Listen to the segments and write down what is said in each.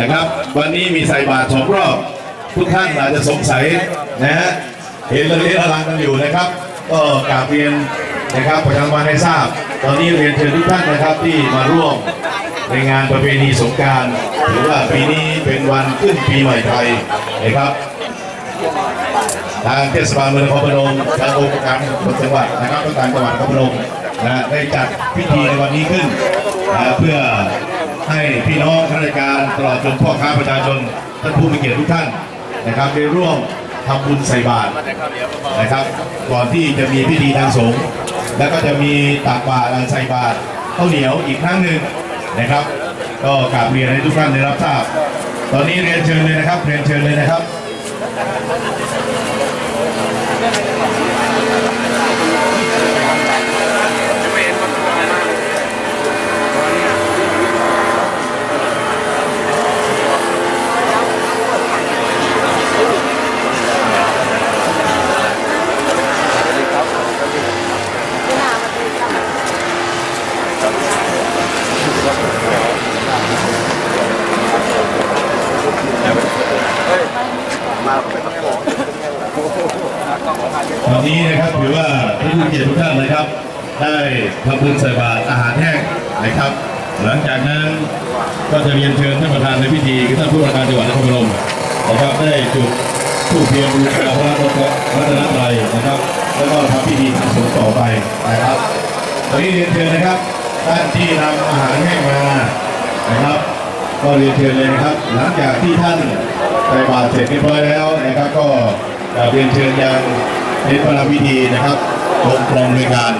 นะครับ วันนี้มีใส่บาตรสองรอบทุกท่านอาจจะสงสัยนะฮะเห็นเระเรียระลังกันอยู่นะครับ ก็กราบเรียนนะครับประชาชนให้ทราบ ตอนนี้เรียนเชิญทุกท่านนะครับที่มาร่วมในงานประเพณีสงการหรือว่าปีนี้เป็นวันขึ้นปีใหม่ไทยนะครับทางเทศบาลเมืองนครพนมทางองค์การส่วนจังหวัดนะครับต้องการจังหวัดนครพนมนะได้จัดพิธีในวันนี้ขึ้นนะเพื่อ ให้พี่น้องข้าราชการตลอดจนพ่อค้าประชาชนท่านผู้มีเกียรติทุกท่านนะครับได้ร่วมทำบุญใส่บาตรนะครับ ก่อนที่จะมีพิธีทางสงฆ์แล้วก็จะมีตักบาตรใส่บาตรข้าวเหนียวอีกครั้งหนึ่งนะครับ ก็กราบเรียนให้ทุกท่านได้รับทราบ ตอนนี้เรียนเชิญเลยนะครับเรียนเชิญเลยนะครับ ตอนนี้นะครับถือว่าท่านผู้เกียรติทุกท่านนะครับ ได้ทำบุญใส่บาตรอาหารแห้งนะครับ หลังจากนั้นก็จะเรียนเชิญท่านประธานในพิธีคือท่านผู้ว่าการจังหวัดนครพนมนะครับได้จุดธูปเทียนบูชาพระรัตนตรัยนะครับ แล้วก็ทำพิธีทางสงฆ์ต่อไปนะครับตอนนี้เรียนเชิญนะครับท่านที่นำอาหารแห้งมานะครับ ก็เรียนเชิญเลยนะครับ หลังจากที่ท่านใส่บาตรเสร็จเรียบร้อยแล้วนะครับ ก็เรียนเชิญยัง เป็นพระพิธีนะครับกรมกรองในวยการ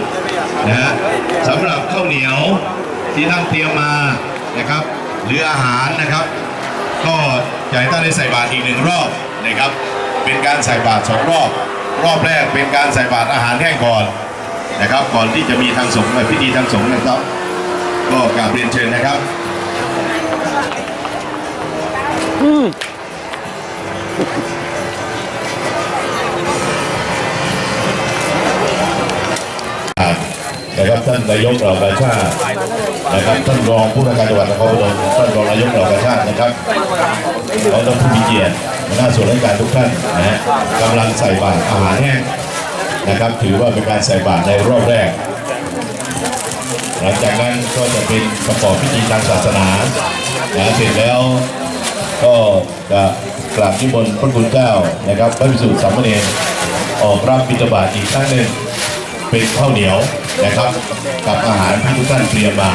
นะฮะสำหรับข้าวเหนียวที่ท่านเตรียมมานะครับหรืออาหารนะครับ ก็อยากให้ท่านได้ใส่บาตรอีกหนึ่งรอบนะครับ เป็นการใส่บาตรสองรอบ รอบแรกเป็นการใส่บาตรอาหารแห้งก่อนนะครับ ก่อนที่จะมีทางสงฆ์พิธีทางสงฆ์นะครับ ก็กราบเรียนเชิญนะครับ นะครับท่านนายกเหล่ากาชาตินะครับท่านรองผู้ว่าการจังหวัดนครพนมท่านรองนายกเหล่ากาชาตินะครับแล้วท่านผู้มีเกียรติหน้าส่วนราชการทุกท่านนะฮะกำลังใส่บาตรอาหารแห้งนะครับถือว่าเป็นการใส่บาตรในรอบแรก หลังจากนั้นก็จะเป็นประกอบพิธีทางศาสนานะเสร็จแล้วก็จะกราบนิมนพระคุณเจ้านะครับพระภิกษุสามเณรออกรับบิณฑบาตอีกครั้งหนึ่ง เป็นข้าวเหนียวนะครับ กับอาหารที่ทุกท่านเตรียมมา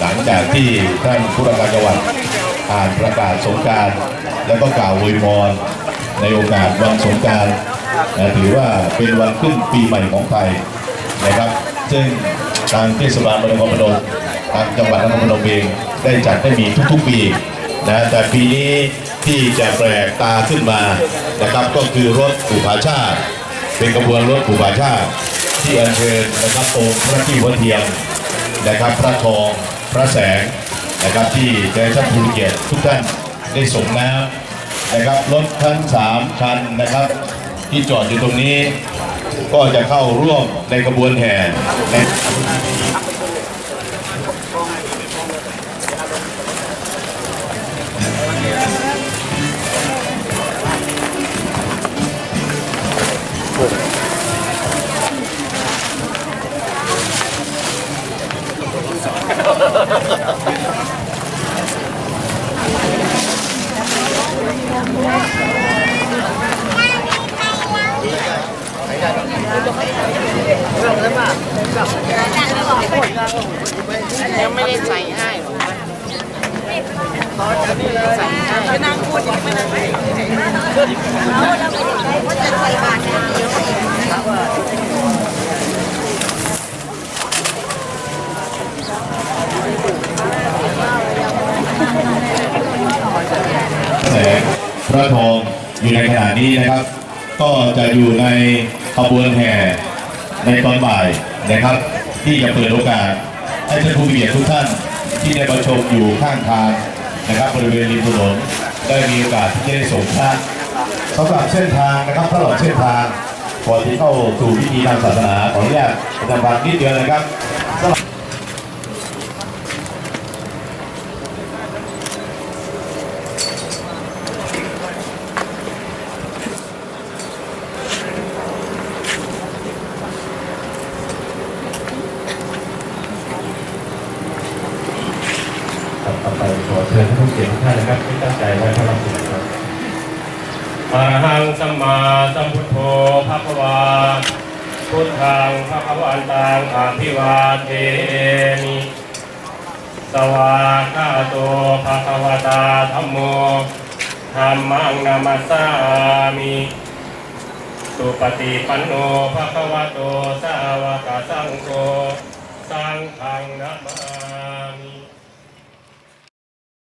หลังจากที่ท่านผู้ราชการจังหวัดอ่านประกาศสงกรารแล้วก็กล่าวอวยพรในโอกาสวันสงกรารนะถือว่าเป็นวันขึ้นปีใหม่ของไทยนะครับ ซึ่งทางเทศบาลเมืองนครพนมทางจังหวัดนครพนมเองได้จัดให้มีทุกๆปีนะแต่ปีนี้ที่จะแปลกตาขึ้นมานะครับก็คือรถผูผาชาติ เป็นกระบวนรถผูผาชาติที่อัญเชิญนะครับองค์พระที่วัดเทียมนะครับพระทองพระแสงนะครับที่ได้ท่านผู้เกียรติทุกท่านได้ส่งน้ำนะครับรถทั้งสามคันนะครับ ที่จอดอยู่ตรงนี้ ก็จะเข้าร่วมในกระบวนแห่ใน ยังไม่ได้ใส่ให้หรอกใส่ให้นั่งพูดยังไม่นั่ง แสงพระทองอยู่ในขณะนี้นะครับ ก็จะอยู่ในขบวนแห่ในตอนบ่ายนะครับ ที่จะเปิดโอกาสให้ท่านผู้มีเกียรติทุกท่านที่ได้มาชมอยู่ข้างทางนะครับบริเวณริมถนนได้มีโอกาสที่จะได้สมพระสำหรับเส้นทางนะครับตลอดเส้นทางก่อนที่เข้าสู่พิธีทางศาสนาขออนุญาตประจำวันนิดเดียวนะครับสำหรับ เกียรติทุกท่านนะครับที่ตั้งใจไว้พระราชครับอรหังสัมมาสัมพุทโธภะคะวาพุทธังภะควันตังอาภิวาเทมิสวากาโตภะคะวตาธัมโมธัมมังนามัสสามิสุปฏิปันโนภะคะวะโตสาวกสังโฆสังฆังนามามิ